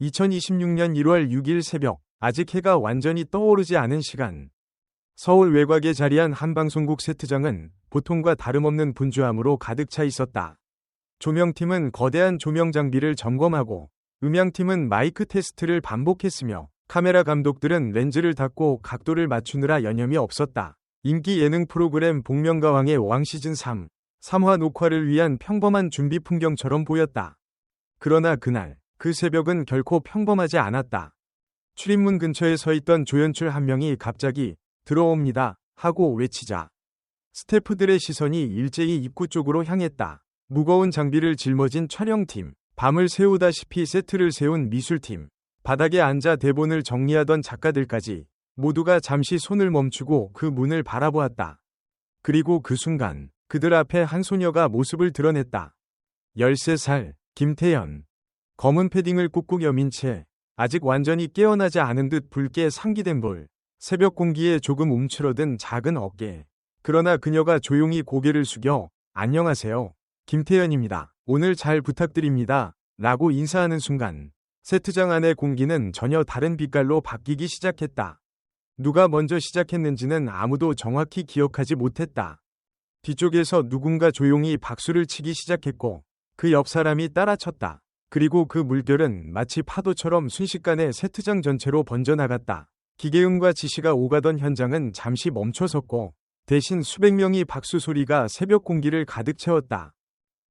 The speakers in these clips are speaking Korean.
2026년 1월 6일 새벽, 아직 해가 완전히 떠오르지 않은 시간. 서울 외곽에 자리한 한방송국 세트장은 보통과 다름없는 분주함으로 가득 차 있었다. 조명팀은 거대한 조명 장비를 점검하고, 음향팀은 마이크 테스트를 반복했으며, 카메라 감독들은 렌즈를 닫고 각도를 맞추느라 여념이 없었다. 인기 예능 프로그램 복면가왕의 왕 시즌 3, 3화 녹화를 위한 평범한 준비 풍경처럼 보였다. 그러나 그날, 그 새벽은 결코 평범하지 않았다. 출입문 근처에 서 있던 조연출 한 명이 갑자기 들어옵니다 하고 외치자 스태프들의 시선이 일제히 입구 쪽으로 향했다. 무거운 장비를 짊어진 촬영팀, 밤을 새우다시피 세트를 세운 미술팀, 바닥에 앉아 대본을 정리하던 작가들까지 모두가 잠시 손을 멈추고 그 문을 바라보았다. 그리고 그 순간 그들 앞에 한 소녀가 모습을 드러냈다. 13살 김태연 검은 패딩을 꾹꾹 여민 채 아직 완전히 깨어나지 않은 듯 붉게 상기된 볼, 새벽 공기에 조금 움츠러든 작은 어깨. 그러나 그녀가 조용히 고개를 숙여 안녕하세요. 김태연입니다. 오늘 잘 부탁드립니다. 라고 인사하는 순간 세트장 안의 공기는 전혀 다른 빛깔로 바뀌기 시작했다. 누가 먼저 시작했는지는 아무도 정확히 기억하지 못했다. 뒤쪽에서 누군가 조용히 박수를 치기 시작했고 그 옆 사람이 따라쳤다. 그리고 그 물결은 마치 파도처럼 순식간에 세트장 전체로 번져나갔다. 기계음과 지시가 오가던 현장은 잠시 멈춰섰고 대신 수백 명이 박수 소리가 새벽 공기를 가득 채웠다.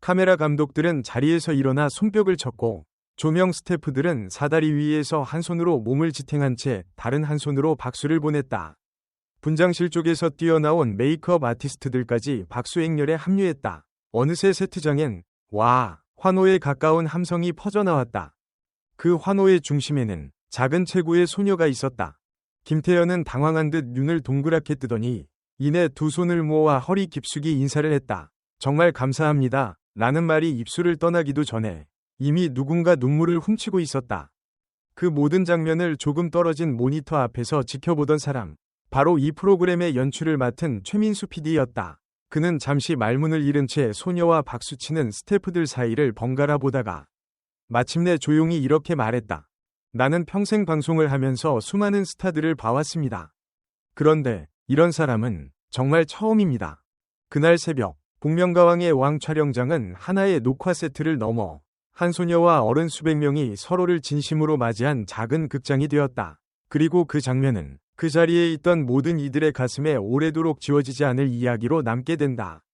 카메라 감독들은 자리에서 일어나 손뼉을 쳤고 조명 스태프들은 사다리 위에서 한 손으로 몸을 지탱한 채 다른 한 손으로 박수를 보냈다. 분장실 쪽에서 뛰어나온 메이크업 아티스트들까지 박수 행렬에 합류했다. 어느새 세트장엔 와 환호에 가까운 함성이 퍼져나왔다. 그 환호의 중심에는 작은 체구의 소녀가 있었다. 김태현은 당황한 듯 눈을 동그랗게 뜨더니 이내 두 손을 모아 허리 깊숙이 인사를 했다. 정말 감사합니다. 라는 말이 입술을 떠나기도 전에 이미 누군가 눈물을 훔치고 있었다. 그 모든 장면을 조금 떨어진 모니터 앞에서 지켜보던 사람. 바로 이 프로그램의 연출을 맡은 최민수 PD였다. 그는 잠시 말문을 잃은 채 소녀와 박수치는 스태프들 사이를 번갈아 보다가 마침내 조용히 이렇게 말했다. 나는 평생 방송을 하면서 수많은 스타들을 봐왔습니다. 그런데 이런 사람은 정말 처음입니다. 그날 새벽 복면가왕의 왕 촬영장은 하나의 녹화 세트를 넘어 한 소녀와 어른 수백 명이 서로를 진심으로 맞이한 작은 극장이 되었다. 그리고 그 장면은 그 자리에 있던 모든 이들의 가슴에 오래도록 지워지지 않을 이야기로 남게 된다.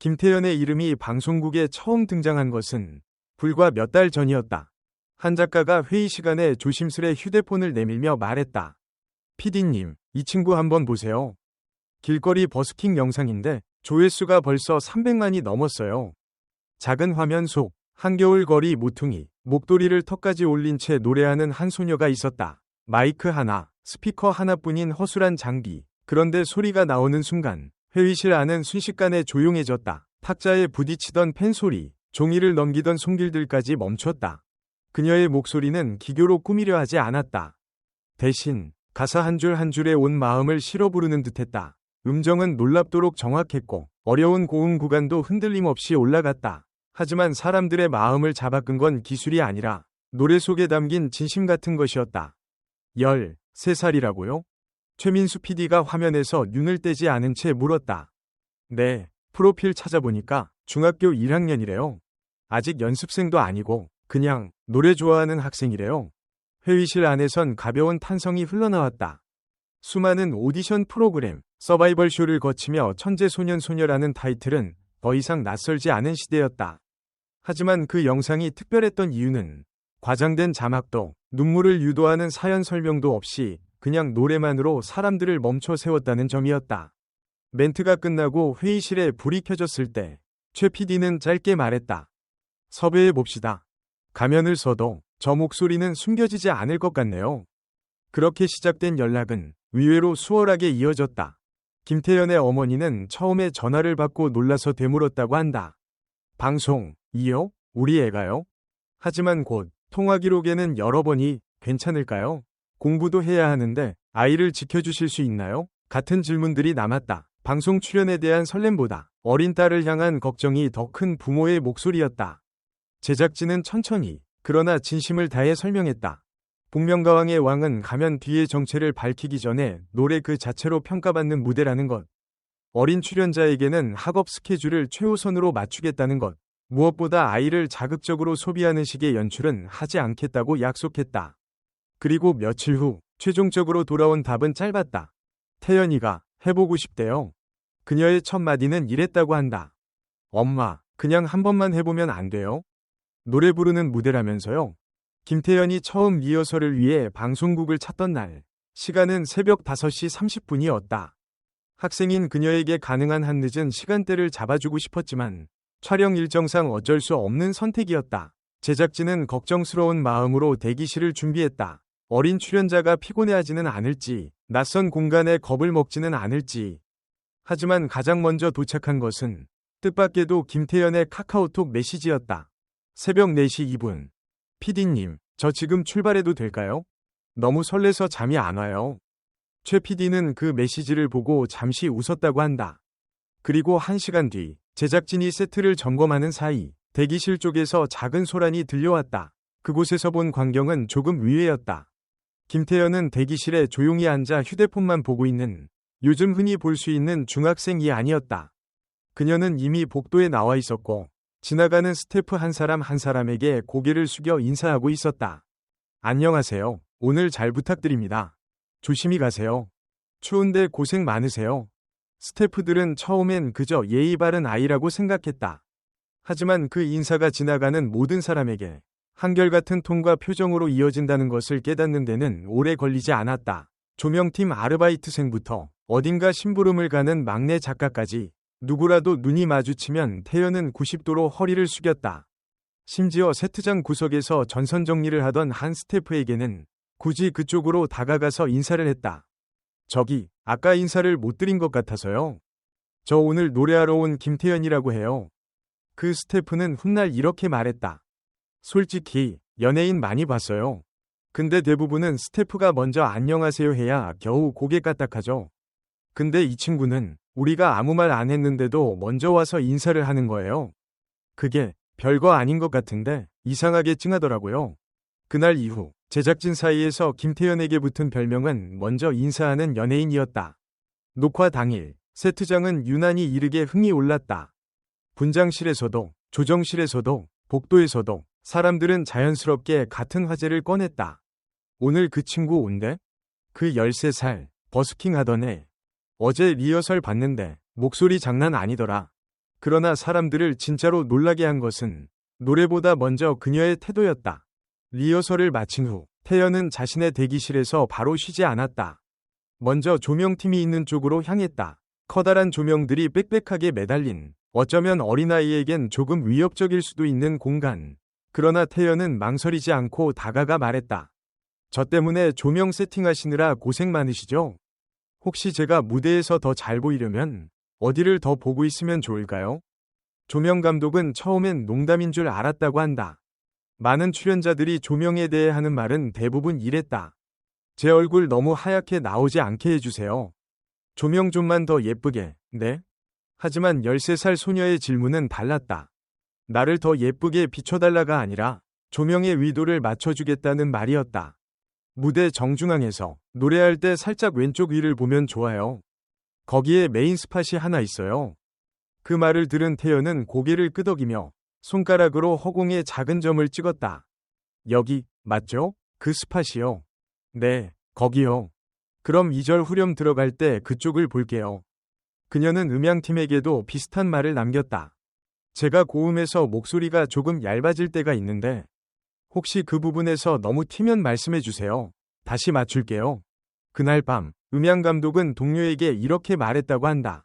김태연의 이름이 방송국에 처음 등장한 것은 불과 몇 달 전이었다. 한 작가가 회의 시간에 조심스레 휴대폰을 내밀며 말했다. 피디님, 이 친구 한번 보세요. 길거리 버스킹 영상인데 조회수가 벌써 300만이 넘었어요. 작은 화면 속 한겨울 거리 모퉁이, 목도리를 턱까지 올린 채 노래하는 한 소녀가 있었다. 마이크 하나, 스피커 하나뿐인 허술한 장비. 그런데 소리가 나오는 순간 회의실 안은 순식간에 조용해졌다. 탁자에 부딪히던 펜 소리, 종이를 넘기던 손길들까지 멈췄다. 그녀의 목소리는 기교로 꾸미려 하지 않았다. 대신 가사 한 줄 한 줄에 온 마음을 실어 부르는 듯했다. 음정은 놀랍도록 정확했고 어려운 고음 구간도 흔들림 없이 올라갔다. 하지만 사람들의 마음을 잡아끈 건 기술이 아니라 노래 속에 담긴 진심 같은 것이었다. 열, 3살이라고요? 최민수 PD가 화면에서 눈을 떼지 않은 채 물었다. 네, 프로필 찾아보니까 중학교 1학년이래요. 아직 연습생도 아니고 그냥 노래 좋아하는 학생이래요. 회의실 안에선 가벼운 탄성이 흘러나왔다. 수많은 오디션 프로그램, 서바이벌 쇼를 거치며 천재 소년 소녀라는 타이틀은 더 이상 낯설지 않은 시대였다. 하지만 그 영상이 특별했던 이유는 과장된 자막도 눈물을 유도하는 사연 설명도 없이 그냥 노래만으로 사람들을 멈춰 세웠다는 점이었다. 멘트가 끝나고 회의실에 불이 켜졌을 때 최 PD는 짧게 말했다. 섭외해 봅시다. 가면을 써도 저 목소리는 숨겨지지 않을 것 같네요. 그렇게 시작된 연락은 의외로 수월하게 이어졌다. 김태연의 어머니는 처음에 전화를 받고 놀라서 되물었다고 한다. 방송, 이요? 우리 애가요? 하지만 곧 통화 기록에는 여러 번이 괜찮을까요? 공부도 해야 하는데 아이를 지켜주실 수 있나요? 같은 질문들이 남았다. 방송 출연에 대한 설렘보다 어린 딸을 향한 걱정이 더 큰 부모의 목소리였다. 제작진은 천천히 그러나 진심을 다해 설명했다. 복면가왕의 왕은 가면 뒤의 정체를 밝히기 전에 노래 그 자체로 평가받는 무대라는 것. 어린 출연자에게는 학업 스케줄을 최우선으로 맞추겠다는 것. 무엇보다 아이를 자극적으로 소비하는 식의 연출은 하지 않겠다고 약속했다. 그리고 며칠 후 최종적으로 돌아온 답은 짧았다. 태연이가 해보고 싶대요. 그녀의 첫 마디는 이랬다고 한다. 엄마, 그냥 한 번만 해보면 안 돼요? 노래 부르는 무대라면서요. 김태연이 처음 리허설을 위해 방송국을 찾던 날, 시간은 새벽 5시 30분이었다. 학생인 그녀에게 가능한 한 늦은 시간대를 잡아주고 싶었지만 촬영 일정상 어쩔 수 없는 선택이었다. 제작진은 걱정스러운 마음으로 대기실을 준비했다. 어린 출연자가 피곤해하지는 않을지, 낯선 공간에 겁을 먹지는 않을지. 하지만 가장 먼저 도착한 것은 뜻밖에도 김태연의 카카오톡 메시지였다. 새벽 4시 2분. PD님, 저 지금 출발해도 될까요? 너무 설레서 잠이 안 와요. 최 PD는 그 메시지를 보고 잠시 웃었다고 한다. 그리고 한 시간 뒤, 제작진이 세트를 점검하는 사이, 대기실 쪽에서 작은 소란이 들려왔다. 그곳에서 본 광경은 조금 의외였다. 김태연은 대기실에 조용히 앉아 휴대폰만 보고 있는 요즘 흔히 볼 수 있는 중학생이 아니었다. 그녀는 이미 복도에 나와 있었고 지나가는 스태프 한 사람 한 사람에게 고개를 숙여 인사하고 있었다. 안녕하세요. 오늘 잘 부탁드립니다. 조심히 가세요. 추운데 고생 많으세요. 스태프들은 처음엔 그저 예의 바른 아이라고 생각했다. 하지만 그 인사가 지나가는 모든 사람에게 한결같은 톤과 표정으로 이어진다는 것을 깨닫는 데는 오래 걸리지 않았다. 조명팀 아르바이트생부터 어딘가 심부름을 가는 막내 작가까지 누구라도 눈이 마주치면 태연은 90도로 허리를 숙였다. 심지어 세트장 구석에서 전선 정리를 하던 한 스태프에게는 굳이 그쪽으로 다가가서 인사를 했다. 저기, 아까 인사를 못 드린 것 같아서요. 저 오늘 노래하러 온 김태연이라고 해요. 그 스태프는 훗날 이렇게 말했다. 솔직히, 연예인 많이 봤어요. 근데 대부분은 스태프가 먼저 안녕하세요 해야 겨우 고개 까딱하죠. 근데 이 친구는 우리가 아무 말 안 했는데도 먼저 와서 인사를 하는 거예요. 그게 별거 아닌 것 같은데 이상하게 찡하더라고요. 그날 이후 제작진 사이에서 김태현에게 붙은 별명은 먼저 인사하는 연예인이었다. 녹화 당일 세트장은 유난히 이르게 흥이 올랐다. 분장실에서도 조정실에서도 복도에서도 사람들은 자연스럽게 같은 화제를 꺼냈다. 오늘 그 친구 온대? 그 13살 버스킹 하던 애. 어제 리허설 봤는데 목소리 장난 아니더라. 그러나 사람들을 진짜로 놀라게 한 것은 노래보다 먼저 그녀의 태도였다. 리허설을 마친 후 태연은 자신의 대기실에서 바로 쉬지 않았다. 먼저 조명팀이 있는 쪽으로 향했다. 커다란 조명들이 빽빽하게 매달린 어쩌면 어린아이에겐 조금 위협적일 수도 있는 공간. 그러나 태연은 망설이지 않고 다가가 말했다. 저 때문에 조명 세팅하시느라 고생 많으시죠? 혹시 제가 무대에서 더 잘 보이려면 어디를 더 보고 있으면 좋을까요? 조명 감독은 처음엔 농담인 줄 알았다고 한다. 많은 출연자들이 조명에 대해 하는 말은 대부분 이랬다. 제 얼굴 너무 하얗게 나오지 않게 해주세요. 조명 좀만 더 예쁘게, 네? 하지만 13살 소녀의 질문은 달랐다. 나를 더 예쁘게 비춰달라가 아니라 조명의 위도를 맞춰주겠다는 말이었다. 무대 정중앙에서 노래할 때 살짝 왼쪽 위를 보면 좋아요. 거기에 메인 스팟이 하나 있어요. 그 말을 들은 태연은 고개를 끄덕이며 손가락으로 허공에 작은 점을 찍었다. 여기, 맞죠? 그 스팟이요. 네, 거기요. 그럼 2절 후렴 들어갈 때 그쪽을 볼게요. 그녀는 음향팀에게도 비슷한 말을 남겼다. 제가 고음에서 목소리가 조금 얇아질 때가 있는데 혹시 그 부분에서 너무 튀면 말씀해 주세요. 다시 맞출게요. 그날 밤 음향 감독은 동료에게 이렇게 말했다고 한다.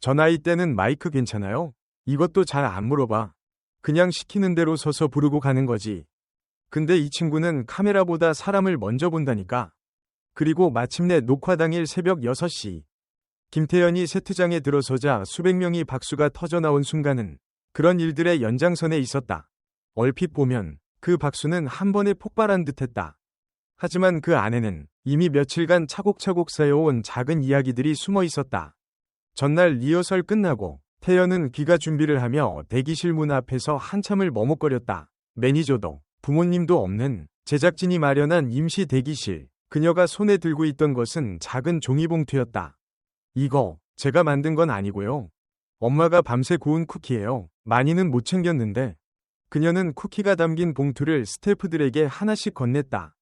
저 나이 때는 마이크 괜찮아요? 이것도 잘 안 물어봐. 그냥 시키는 대로 서서 부르고 가는 거지. 근데 이 친구는 카메라보다 사람을 먼저 본다니까. 그리고 마침내 녹화 당일 새벽 6시. 김태연이 세트장에 들어서자 수백 명이 박수가 터져나온 순간은 그런 일들의 연장선에 있었다. 얼핏 보면 그 박수는 한 번에 폭발한 듯했다. 하지만 그 안에는 이미 며칠간 차곡차곡 쌓여온 작은 이야기들이 숨어 있었다. 전날 리허설 끝나고 태연은 귀가 준비를 하며 대기실 문 앞에서 한참을 머뭇거렸다. 매니저도 부모님도 없는 제작진이 마련한 임시 대기실. 그녀가 손에 들고 있던 것은 작은 종이봉투였다. 이거 제가 만든 건 아니고요. 엄마가 밤새 구운 쿠키예요. 많이는 못 챙겼는데 그녀는 쿠키가 담긴 봉투를 스태프들에게 하나씩 건넸다.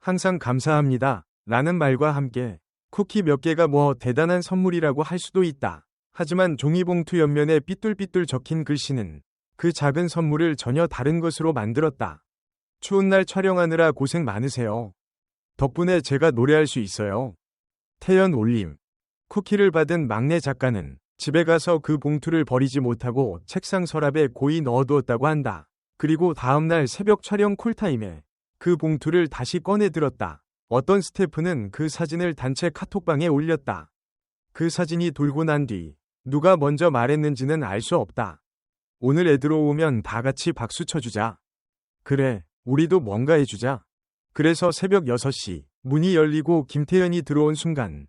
항상 감사합니다. 라는 말과 함께 쿠키 몇 개가 뭐 대단한 선물이라고 할 수도 있다. 하지만 종이봉투 옆면에 삐뚤삐뚤 적힌 글씨는 그 작은 선물을 전혀 다른 것으로 만들었다. 추운 날 촬영하느라 고생 많으세요. 덕분에 제가 노래할 수 있어요. 태연 올림. 쿠키를 받은 막내 작가는 집에 가서 그 봉투를 버리지 못하고 책상 서랍에 고이 넣어두었다고 한다. 그리고 다음날 새벽 촬영 쿨타임에 그 봉투를 다시 꺼내 들었다. 어떤 스태프는 그 사진을 단체 카톡방에 올렸다. 그 사진이 돌고 난 뒤 누가 먼저 말했는지는 알 수 없다. 오늘 애들 오면 다 같이 박수 쳐주자. 그래, 우리도 뭔가 해주자. 그래서 새벽 6시 문이 열리고 김태현이 들어온 순간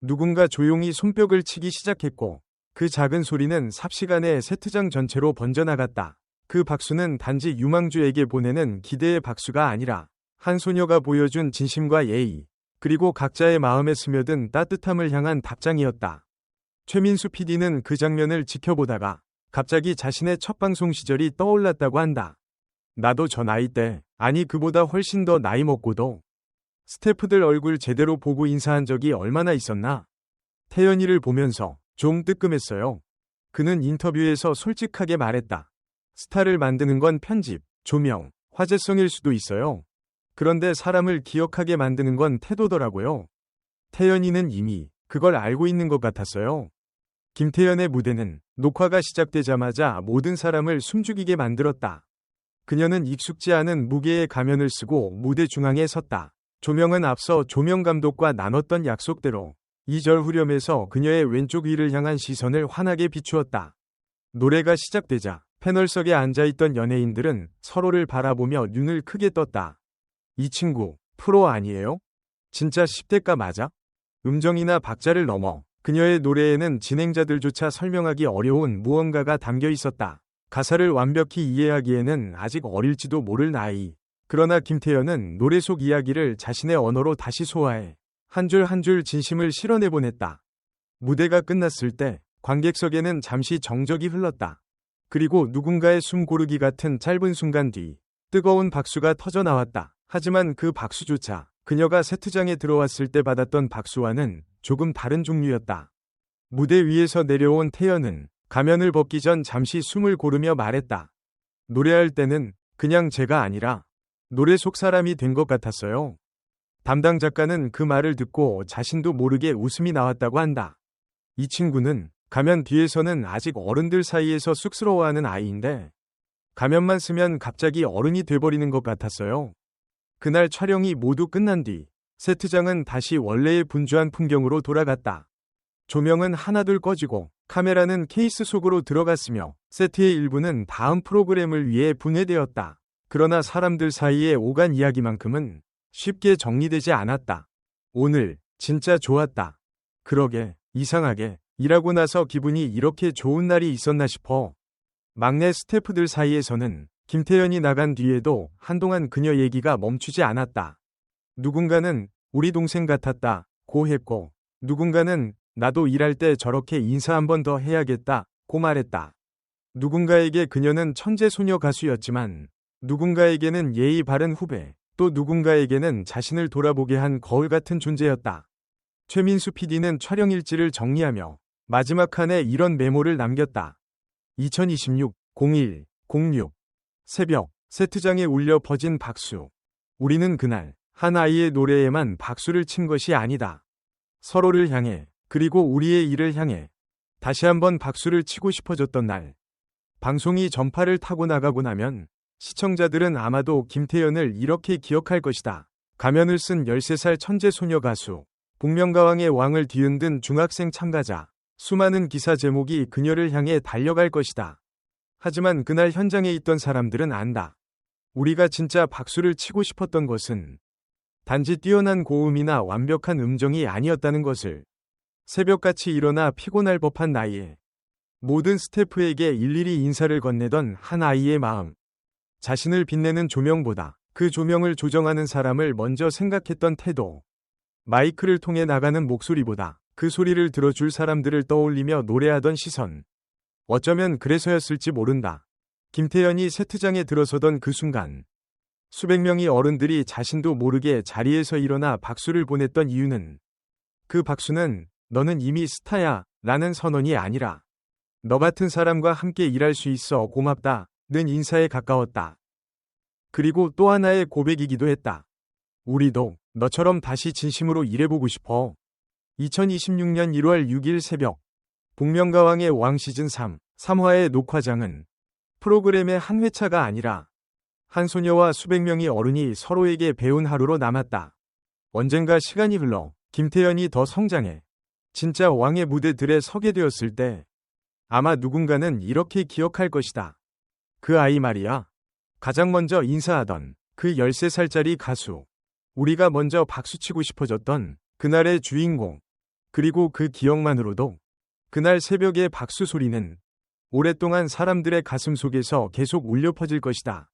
누군가 조용히 손뼉을 치기 시작했고 그 작은 소리는 삽시간에 세트장 전체로 번져나갔다. 그 박수는 단지 유망주에게 보내는 기대의 박수가 아니라 한 소녀가 보여준 진심과 예의, 그리고 각자의 마음에 스며든 따뜻함을 향한 답장이었다. 최민수 PD는 그 장면을 지켜보다가 갑자기 자신의 첫 방송 시절이 떠올랐다고 한다. 나도 저 나이 때, 아니 그보다 훨씬 더 나이 먹고도 스태프들 얼굴 제대로 보고 인사한 적이 얼마나 있었나? 태연이를 보면서 좀 뜨끔했어요. 그는 인터뷰에서 솔직하게 말했다. 스타를 만드는 건 편집, 조명, 화제성일 수도 있어요. 그런데 사람을 기억하게 만드는 건 태도더라고요. 태연이는 이미 그걸 알고 있는 것 같았어요. 김태연의 무대는 녹화가 시작되자마자 모든 사람을 숨죽이게 만들었다. 그녀는 익숙지 않은 무게의 가면을 쓰고 무대 중앙에 섰다. 조명은 앞서 조명 감독과 나눴던 약속대로 2절 후렴에서 그녀의 왼쪽 위를 향한 시선을 환하게 비추었다. 노래가 시작되자 패널석에 앉아있던 연예인들은 서로를 바라보며 눈을 크게 떴다. 이 친구, 프로 아니에요? 진짜 10대가 맞아? 음정이나 박자를 넘어 그녀의 노래에는 진행자들조차 설명하기 어려운 무언가가 담겨 있었다. 가사를 완벽히 이해하기에는 아직 어릴지도 모를 나이. 그러나 김태현은 노래 속 이야기를 자신의 언어로 다시 소화해 한줄 한 줄 진심을 실어내보냈다. 무대가 끝났을 때 관객석에는 잠시 정적이 흘렀다. 그리고 누군가의 숨 고르기 같은 짧은 순간 뒤 뜨거운 박수가 터져 나왔다. 하지만 그 박수조차 그녀가 세트장에 들어왔을 때 받았던 박수와는 조금 다른 종류였다. 무대 위에서 내려온 태연은 가면을 벗기 전 잠시 숨을 고르며 말했다. 노래할 때는 그냥 제가 아니라 노래 속 사람이 된 것 같았어요. 담당 작가는 그 말을 듣고 자신도 모르게 웃음이 나왔다고 한다. 이 친구는 가면 뒤에서는 아직 어른들 사이에서 쑥스러워하는 아이인데 가면만 쓰면 갑자기 어른이 돼버리는 것 같았어요. 그날 촬영이 모두 끝난 뒤 세트장은 다시 원래의 분주한 풍경으로 돌아갔다. 조명은 하나둘 꺼지고 카메라는 케이스 속으로 들어갔으며 세트의 일부는 다음 프로그램을 위해 분해되었다. 그러나 사람들 사이에 오간 이야기만큼은 쉽게 정리되지 않았다. 오늘 진짜 좋았다. 그러게 이상하게 일하고 나서 기분이 이렇게 좋은 날이 있었나 싶어. 막내 스태프들 사이에서는 김태연이 나간 뒤에도 한동안 그녀 얘기가 멈추지 않았다. 누군가는 우리 동생 같았다 고 했고 누군가는 나도 일할 때 저렇게 인사 한 번 더 해야겠다 고 말했다. 누군가에게 그녀는 천재 소녀 가수였지만 누군가에게는 예의 바른 후배, 또 누군가에게는 자신을 돌아보게 한 거울 같은 존재였다. 최민수 PD는 촬영 일지를 정리하며 마지막 칸에 이런 메모를 남겼다. 2026 01 06 새벽 세트장에 울려 퍼진 박수. 우리는 그날 한 아이의 노래에만 박수를 친 것이 아니다. 서로를 향해 그리고 우리의 일을 향해 다시 한번 박수를 치고 싶어졌던 날. 방송이 전파를 타고 나가고 나면 시청자들은 아마도 김태연을 이렇게 기억할 것이다. 가면을 쓴 13살 천재 소녀 가수, 복면가왕의 왕을 뒤흔든 중학생 참가자, 수많은 기사 제목이 그녀를 향해 달려갈 것이다. 하지만 그날 현장에 있던 사람들은 안다. 우리가 진짜 박수를 치고 싶었던 것은 단지 뛰어난 고음이나 완벽한 음정이 아니었다는 것을 새벽같이 일어나 피곤할 법한 나이에 모든 스태프에게 일일이 인사를 건네던 한 아이의 마음. 자신을 빛내는 조명보다 그 조명을 조정하는 사람을 먼저 생각했던 태도. 마이크를 통해 나가는 목소리보다 그 소리를 들어줄 사람들을 떠올리며 노래하던 시선. 어쩌면 그래서였을지 모른다. 김태현이 세트장에 들어서던 그 순간. 수백 명의 어른들이 자신도 모르게 자리에서 일어나 박수를 보냈던 이유는 그 박수는 너는 이미 스타야 라는 선언이 아니라 너 같은 사람과 함께 일할 수 있어 고맙다 는 인사에 가까웠다. 그리고 또 하나의 고백이기도 했다. 우리도 너처럼 다시 진심으로 일해보고 싶어. 2026년 1월 6일 새벽 복면가왕의 왕 시즌 3, 3화의 녹화장은 프로그램의 한 회차가 아니라 한 소녀와 수백 명의 어른이 서로에게 배운 하루로 남았다. 언젠가 시간이 흘러 김태현이 더 성장해 진짜 왕의 무대들에 서게 되었을 때 아마 누군가는 이렇게 기억할 것이다. 그 아이 말이야. 가장 먼저 인사하던 그 13살짜리 가수. 우리가 먼저 박수치고 싶어졌던 그날의 주인공. 그리고 그 기억만으로도 그날 새벽의 박수 소리는 오랫동안 사람들의 가슴 속에서 계속 울려 퍼질 것이다.